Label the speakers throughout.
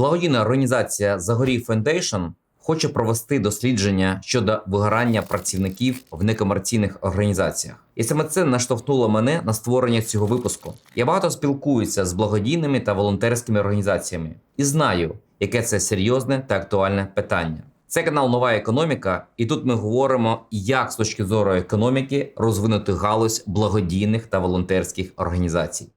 Speaker 1: Благодійна організація Загорій Foundation хоче провести дослідження щодо вигорання працівників в некомерційних організаціях. І саме це наштовхнуло мене на створення цього випуску. Я багато спілкуюся з благодійними та волонтерськими організаціями і знаю, яке це серйозне та актуальне питання. Це канал Нова економіка, і тут ми говоримо, як з точки зору економіки розвинути галузь благодійних та волонтерських організацій.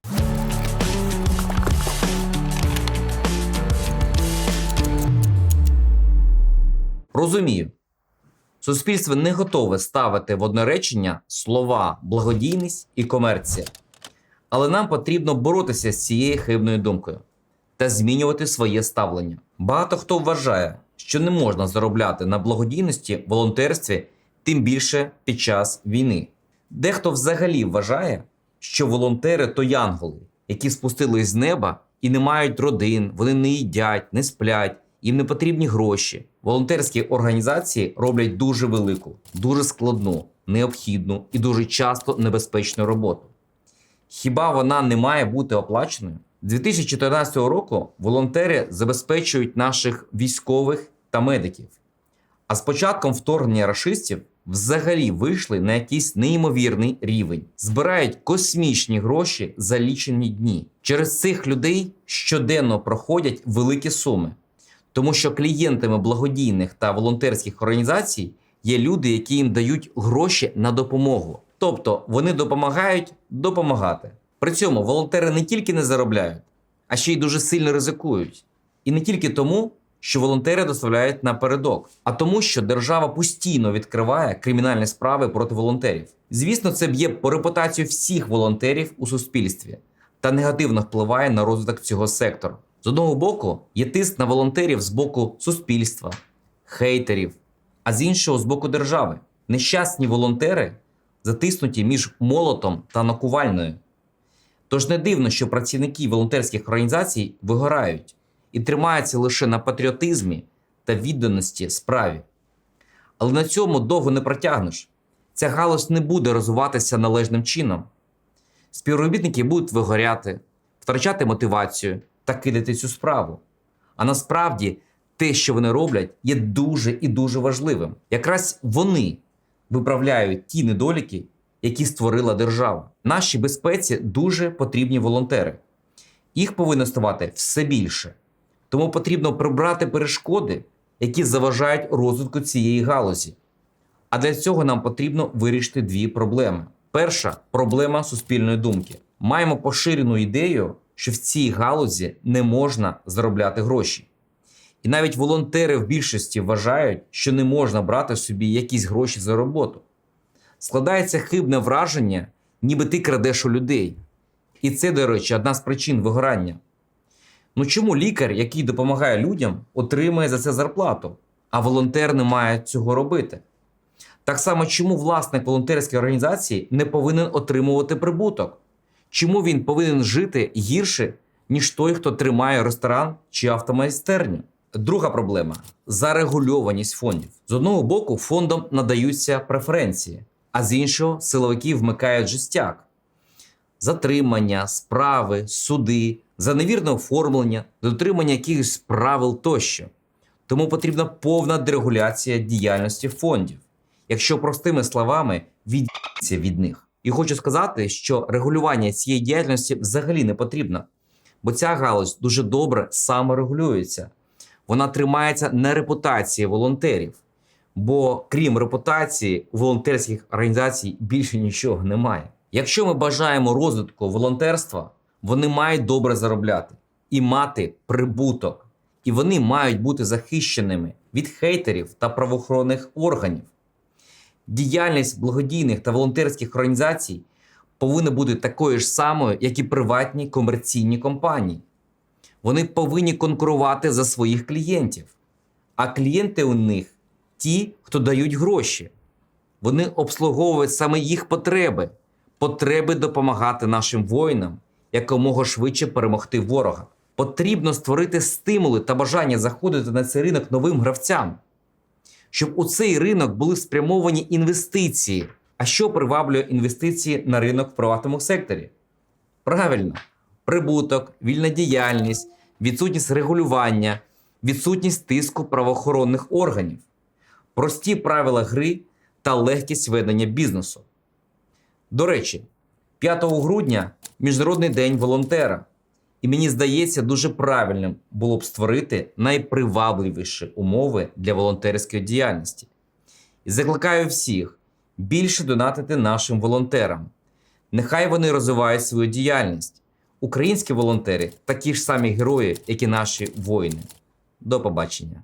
Speaker 1: Розумію, суспільство не готове ставити в одне речення слова благодійність і комерція. Але нам потрібно боротися з цією хибною думкою та змінювати своє ставлення. Багато хто вважає, що не можна заробляти на благодійності, волонтерстві, тим більше під час війни. Дехто взагалі вважає, що волонтери то янголи, які спустились з неба і не мають родин, вони не їдять, не сплять, їм не потрібні гроші. Волонтерські організації роблять дуже велику, дуже складну, необхідну і дуже часто небезпечну роботу. Хіба вона не має бути оплаченою? З 2014 року волонтери забезпечують наших військових та медиків. А з початком вторгнення рашистів взагалі вийшли на якийсь неймовірний рівень, збирають космічні гроші за лічені дні. Через цих людей щоденно проходять великі суми, тому що клієнтами благодійних та волонтерських організацій є люди, які їм дають гроші на допомогу. Тобто вони допомагають допомагати. При цьому волонтери не тільки не заробляють, а ще й дуже сильно ризикують. І не тільки тому, що волонтери доставляють напередок, а тому, що держава постійно відкриває кримінальні справи проти волонтерів. Звісно, це б'є по репутацію всіх волонтерів у суспільстві та негативно впливає на розвиток цього сектору. З одного боку, є тиск на волонтерів з боку суспільства, хейтерів, а з іншого з боку держави. Нещасні волонтери затиснуті між молотом та накувальною. Тож не дивно, що працівники волонтерських організацій вигорають і тримаються лише на патріотизмі та відданості справі. Але на цьому довго не протягнеш. Ця галузь не буде розвиватися належним чином. Співробітники будуть вигоряти, втрачати мотивацію та кидати цю справу. А насправді те, що вони роблять, є дуже і дуже важливим. Якраз вони виправляють ті недоліки, які створила держава. Нашій безпеці дуже потрібні волонтери. Їх повинно ставати все більше. Тому потрібно прибрати перешкоди, які заважають розвитку цієї галузі. А для цього нам потрібно вирішити дві проблеми. Перша проблема суспільної думки. Маємо поширену ідею, що в цій галузі не можна заробляти гроші. І навіть волонтери в більшості вважають, що не можна брати собі якісь гроші за роботу. Складається хибне враження, ніби ти крадеш у людей. І це, до речі, одна з причин вигорання. Ну чому лікар, який допомагає людям, отримує за це зарплату, а волонтер не має цього робити? Так само, чому власник волонтерської організації не повинен отримувати прибуток? Чому він повинен жити гірше, ніж той, хто тримає ресторан чи автомайстерню? Друга проблема зарегульованість фондів. З одного боку, фондам надаються преференції, а з іншого силовики вмикають жестяк. Затримання, справи, суди, за невірне оформлення, дотримання якихось правил тощо. Тому потрібна повна дерегуляція діяльності фондів. Якщо простими словами, відійдіться від них. І хочу сказати, що регулювання цієї діяльності взагалі не потрібно, бо ця галузь дуже добре саморегулюється. Вона тримається на репутації волонтерів. Бо крім репутації, волонтерських організацій більше нічого немає. Якщо ми бажаємо розвитку волонтерства, вони мають добре заробляти і мати прибуток. І вони мають бути захищеними від хейтерів та правоохоронних органів. Діяльність благодійних та волонтерських організацій повинна бути такою ж самою, як і приватні комерційні компанії. Вони повинні конкурувати за своїх клієнтів. А клієнти у них ті, хто дають гроші. Вони обслуговують саме їх потреби, потреби допомагати нашим воїнам якомога швидше перемогти ворога. Потрібно створити стимули та бажання заходити на цей ринок новим гравцям, щоб у цей ринок були спрямовані інвестиції. А що приваблює інвестиції на ринок в приватному секторі? Правильно, прибуток, вільна діяльність, відсутність регулювання, відсутність тиску правоохоронних органів, прості правила гри та легкість ведення бізнесу. До речі, 5 грудня Міжнародний день волонтера. І мені здається, дуже правильним було б створити найпривабливіші умови для волонтерської діяльності. І закликаю всіх більше донатити нашим волонтерам. Нехай вони розвивають свою діяльність. Українські волонтери такі ж самі герої, як і наші воїни. До побачення.